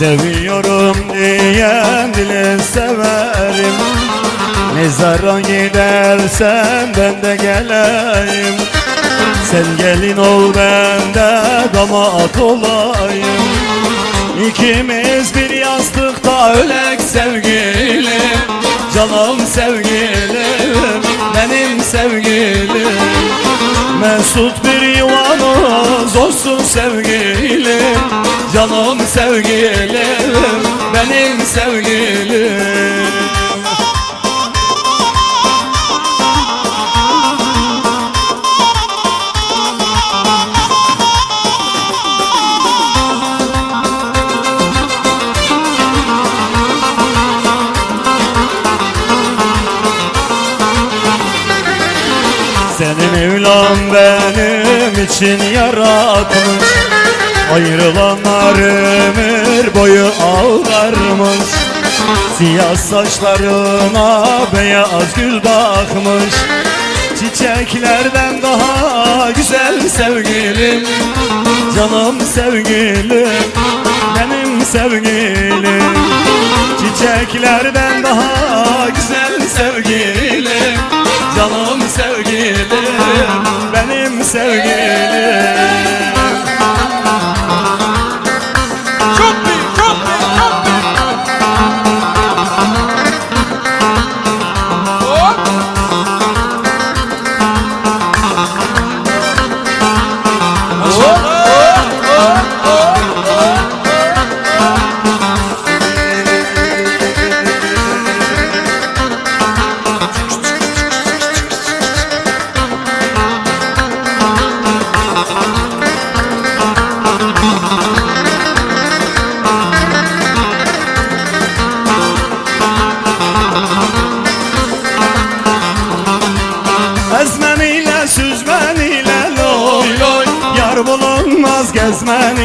Seviyorum diyen dile severim. Mezara gidersen ben de geleyim. Sen gelin ol ben de damat olayım. İkimiz bir yastıkta ölek sevgilim Canım sevgilim benim sevgilim Mesut bir yuvanız olsun sevgilim Canım sevgilim benim sevgilim Senin Mevlam benim için yaratmış Ayrılanlar ömür boyu ağlarmış. Siyah saçlarına beyaz gül bakmış. Çiçeklerden daha güzel sevgilim. Canım sevgilim Benim sevgilim. Çiçeklerden daha güzel sevgilim. Canım sevgilim Benim sevgilim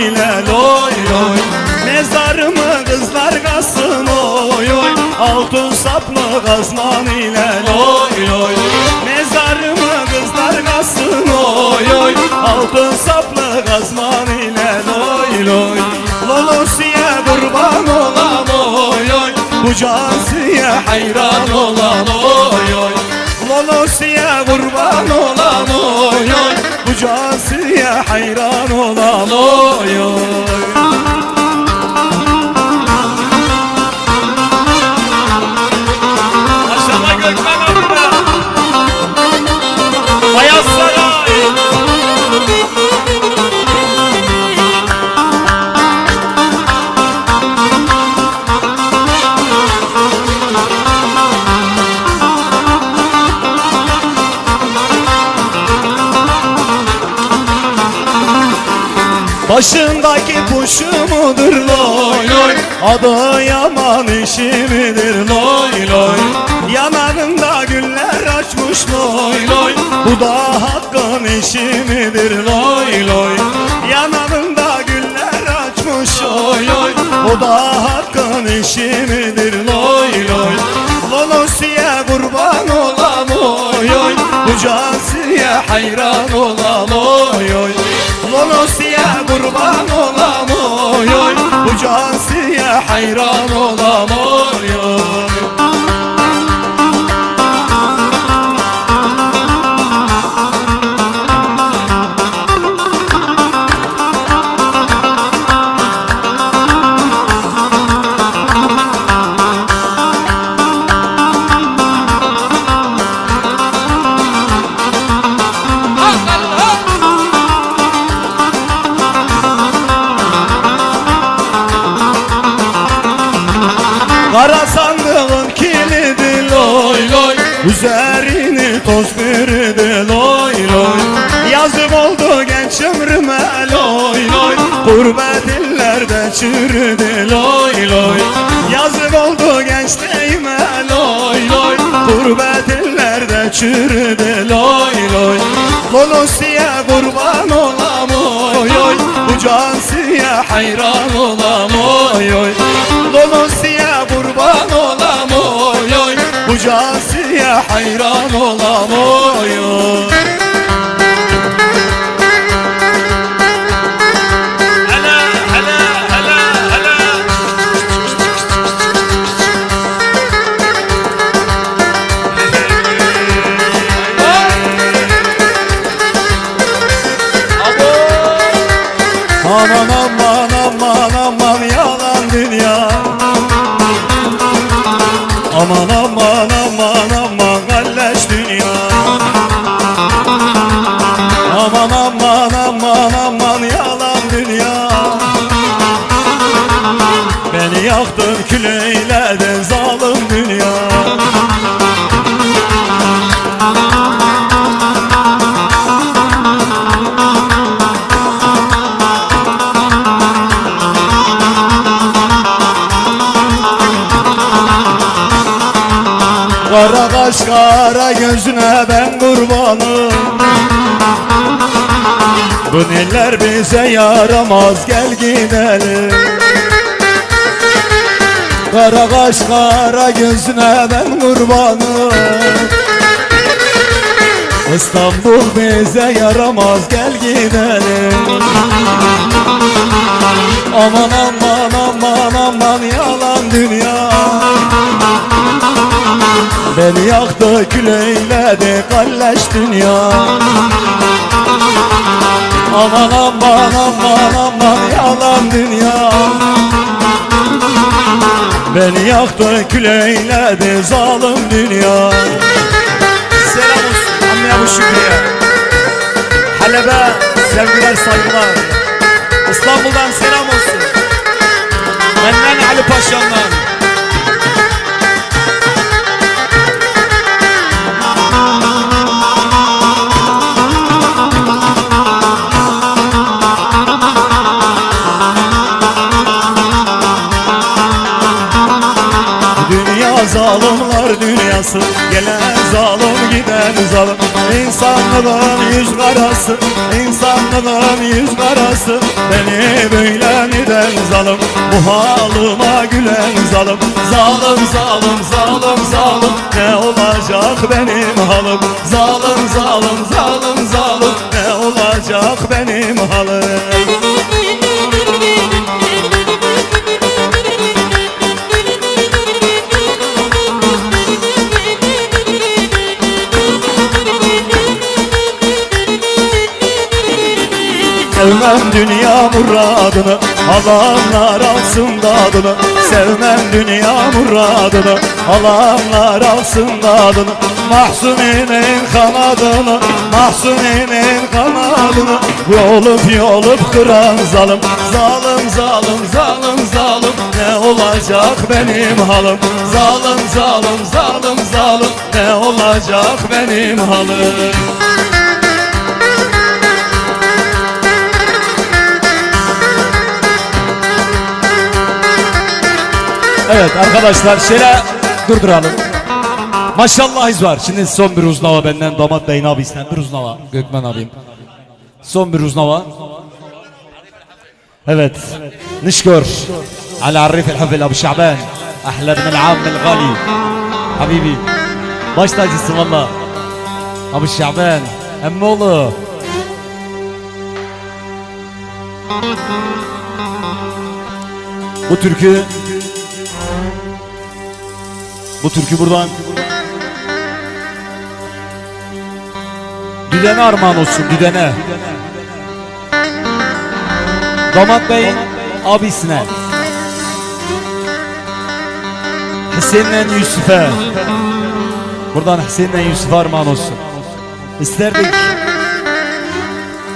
ile loy loy Mezarımı kızlar kazsın oy oy. Altın saplı kazman ile loy loy Mezarımı kızlar kazsın oy oy. Altın saplı kazman ile loy loy Lolosiye kurban olam oy oy. Bu cansiye hayran olam oy oy. Lolosiye kurban olam oy oy. Bu cansiye hayran olam oy oy Başındaki kuşu mudur loy loy. Adı yaman işi midir loy loy? Yanağında güller açmış loy loy. Bu da hakkın işi midir loy loy? Yanağında güller açmış loy loy. O da hakkın işi midir loy loy? Lolosiye kurban olam oy oy. Bu cansiye hayran olam oy oy kurban olam oy oy. Bu cansiye hayran olam oy Kara sandığın kilidi loy loy. Üzerini toz bürüdü loy loy. Yazık oldu genç ömrüme loy loy. Gurbet illerde çürüdü loy loy. Yazık oldu gençliğime loy loy. Gurbet illerde çürüdü loy loy. Lolosiye kurban olam oy oy. Bu hayran olam oy oy. Oy cansiye hayran olam aman aman yalan dünya. Beni yaktın kül eyledin zalim dünya. Kara kaş kara gözüne ben kurbanım Bu neler bize yaramaz gel gidelim. Kara kaş kara gözüne ben kurbanım. İstanbul bize yaramaz gel gidelim. Aman aman aman aman yalan dünya. Beni yaktı kül eyledi kalleş dünya Aman aman aman aman yalan dünya. Beni yaktı kül eyledi zalim dünya. Selam olsun Anne Abu Şükrü'ye. Halep'e sevgiler saygılar. İstanbul'dan selam olsun. Benden Ali Paşa'ndan zalimler dünyası Gelen zalim giden zalim. İnsanlığın yüz karası İnsanlığın yüz karası. Beni böyle neden zalim Bu halıma gülen zalim. Zalim zalim zalim zalim Ne olacak benim halim Zalim zalim zalim zalim Ne olacak benim halim Sevmem dünya muradını Alanlar alsın dadını. Sevmem dünya muradını Alanlar alsın dadını. Mahsuni'nin kanadını Mahsuni'nin kanadını Yolup yolup kıran zalim Zalim zalim zalim zalim. Ne olacak benim halim? Zalim zalim zalim zalim. Ne olacak benim halim Evet arkadaşlar şöyle durduralım. Maşallahız var. Şimdi son bir uznava benden damat beyin abi isten bir uznava. Gökmen abim. Son bir uznava. Evet. نشكر على عريف الحفل ابو شعبان احلى من العام الغالي حبيبي baş tacısın valla Abu Şaban emmoğlu Bu türkü bu türkü buradan Düdene armağan olsun düdene Damat Bey'in abisine Hüseyin'le Yusuf'e Buradan Hüseyin'le Yusuf'a armağan olsun. İsterdik.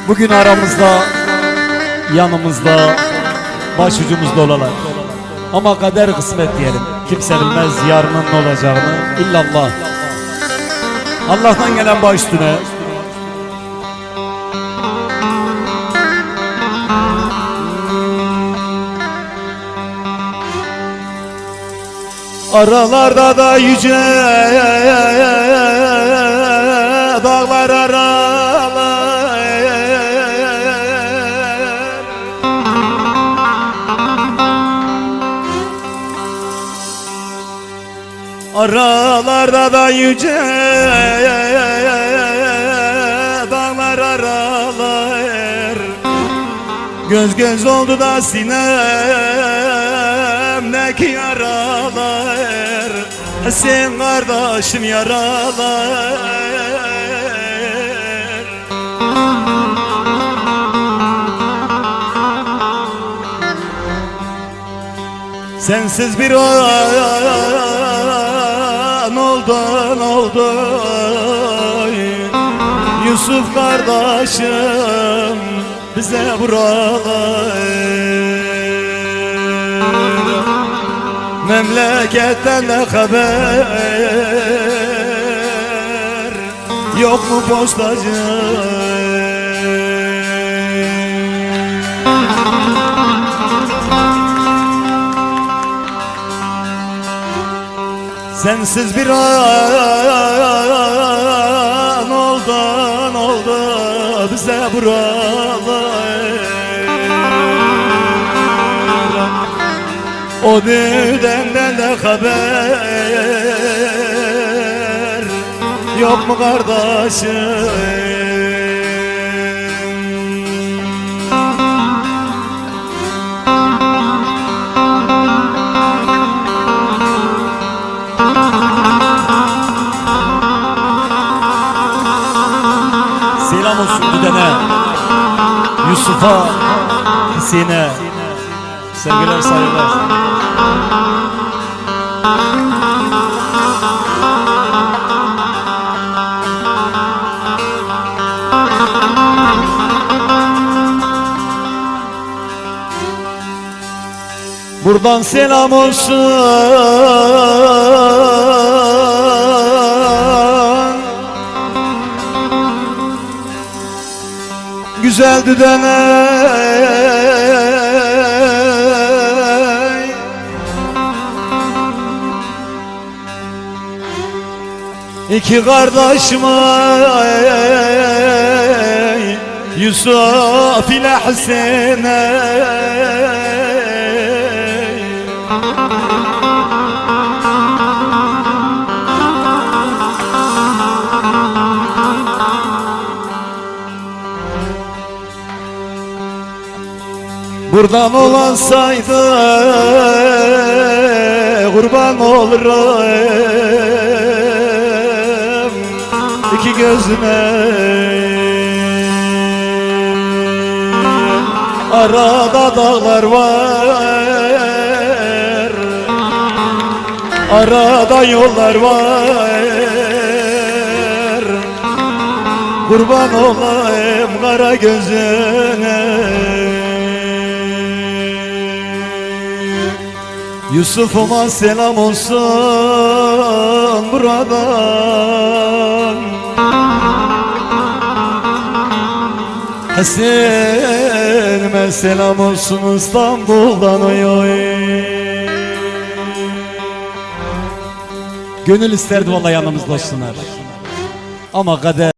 Bugün aramızda Yanımızda Başucumuzda olalar Ama kader kısmet diyelim Kimse bilmez yarının ne olacağını illallah. Allah'tan gelen baş üstüne. Aralarda da yüce dağlar aralar Aralarda da yüce dağlar aralar. Göz göz oldu da sinemdeki yaralar. Sen kardeşim yaralar. Sensiz bir ay, oldun oldun Yusuf kardeşim bize buralar. Memleketten de haber? Yok mu postacı Sensiz bir an oldun oldu bize buralar O düdenden de haber? Yok mu kardeşim Düden'e Yusuf'a. Hüseyin'e. Sevgiler saygılar. Buradan selam olsun Güzel düdene İki kardeşime Yusuf ile Hüseyin'e Buradan olansaydı kurban olurum. İki gözüme Arada dağlar var. Arada yollar var. Kurban olayım kara gözüne Yusuf'uma selam olsun buradan. Hasen'ime selam olsun İstanbul'dan oy oy. Gönül isterdi vallahi yanımızda olsunlar. Ama kader